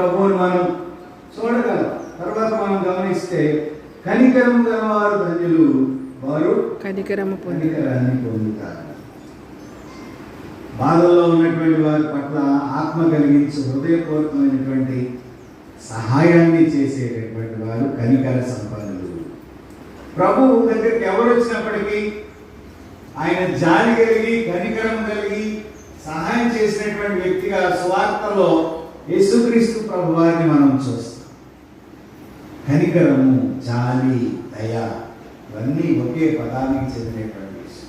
ప్రభువుని మనం చూడగలం. తర్వాత మనం గమనిస్తే కనికరం గలవారు ధన్యులు వారు కనికరము కనికరాన్ని పొందుతారు. బాధల్లో ఉన్నటువంటి వారి పట్ల ఆత్మ కలిగించి హృదయపూర్వకమైనటువంటి సహాయాన్ని చేసేటటువంటి వారు కనికర సంపన్నులు. ప్రభువు దగ్గరికి ఎవరు వచ్చినప్పటికీ ఆయన జాలి కలిగి కనికరం కలిగి సహాయం చేసినటువంటి వ్యక్తిగా స్వార్థలో యేసుక్రీస్తు ప్రభు వారిని మనం చూస్తాం. కనికరము జాలి దయ ఇవన్నీ ఒకే పదానికి చెందినటువంటి యేసు.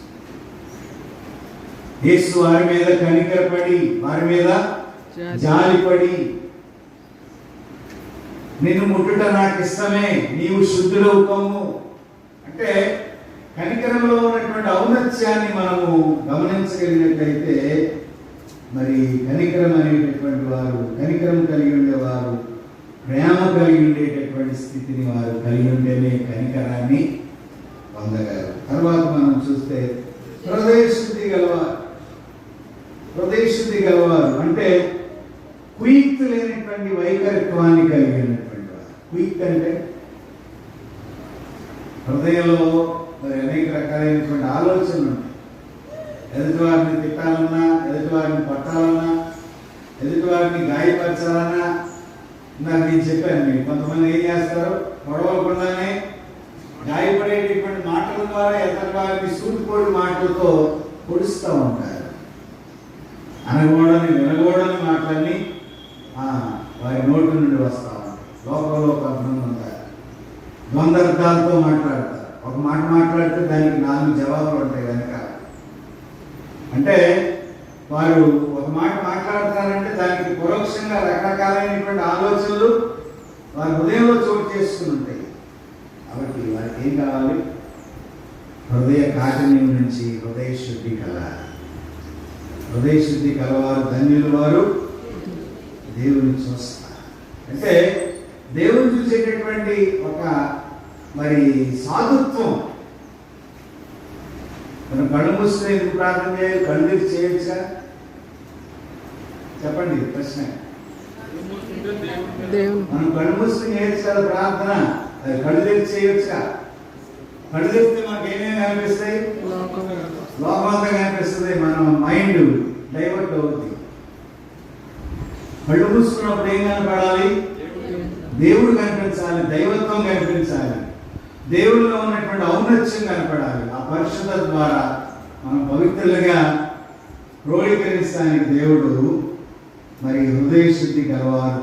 వారి మీద కనికరపడి వారి మీద జాలిపడి నిన్ను ముట్టుట నాకు ఇష్టమే నీవు శుద్ధులవు కమ్ము అంటే కనికరంలో ఉన్నటువంటి ఔన్నత్యాన్ని మనము గమనించగలిగినట్లయితే కనికరం అనేటటువంటి వారు కనికరం కలిగి ఉండేవారు ప్రేమ కలిగి ఉండేటటువంటి స్థితిని వారు కలిగి ఉంటేనే కనికరాన్ని పొందగలరు. తర్వాత మనం చూస్తే హృదయశుద్ధి గలవారు. హృదయశుద్ధి గలవారు అంటే కుయిక్తు లేనటువంటి వైఖరిత్వాన్ని కలిగి ఉన్నటువంటి వారు. కుయిక్త్ అంటే హృదయంలో మరి అనేక రకాలైనటువంటి ఆలోచనలు ఉంటాయి. ఎదుటివారిని తిట్టాలన్నా ఎదుటివారిని పట్టాలన్నా ఎదుటివారిని గాయపరచాలన్నా నాకు నేను చెప్పాను మీకు కొంతమంది ఏం చేస్తారు? గొడవకుండానే గాయపడేటటువంటి మాటల ద్వారా ఎదుటి వారిని సూటిపోటు మాటలతో పొడుస్తూ ఉంటారు. అనగూడని వినగూడని మాటలన్నీ వారి నోటి నుండి వస్తా ఉంటాయి. లోకంలో కొంతమంది ఉంటారు ద్వంద్వార్థాలతో మాట్లాడతారు. ఒక మాట మాట్లాడితే దానికి నాలుగు జవాబులు ఉంటాయి కనుక. అంటే వారు ఒక మాట మాట్లాడతారంటే దానికి పరోక్షంగా రకరకాలైనటువంటి ఆలోచనలు వారి హృదయంలో చోటు చేసుకుని ఉంటాయి. కాబట్టి వారికి ఏం కావాలి? హృదయ కాఠిన్యం నుంచి హృదయ శుద్ధి కలాలి హృదయ శుద్ధి కలవారు ధన్యులు వారు దేవుని చూస్తారు. అంటే దేవుని చూసేటటువంటి ఒక మరి సాధుత్వం మనం కళ్ళు మూసుకుని ఎందుకు ప్రార్థన చేయాలి? కళ్ళు చేయొచ్చా? చెప్పండి ప్రశ్న. మనం కళ్ళు మూసుకుని చేయొచ్చు కదా ప్రార్థన. అది కళ్ళు తెరిచి చేయొచ్చా? కళ్ళు తెరిస్తే మనకి ఏమేమి కనిపిస్తాయి? లోకము లోపంతా కనిపిస్తుంది. మన మైండ్ డైవర్ట్ అవుతుంది కళ్ళు మూసుకున్నప్పుడు ఏం కనపడాలి? దేవుడు కనిపించాలి దైవత్వం కనిపించాలి. దేవుడిలో ఉన్నటువంటి ఔన్నత్యం కనపడాలి. పరిశుద్ధ ద్వారా మనం పవిత్రులుగా క్రోడీకరించడానికి దేవుడు మరి హృదయ శుద్ధి గలవారు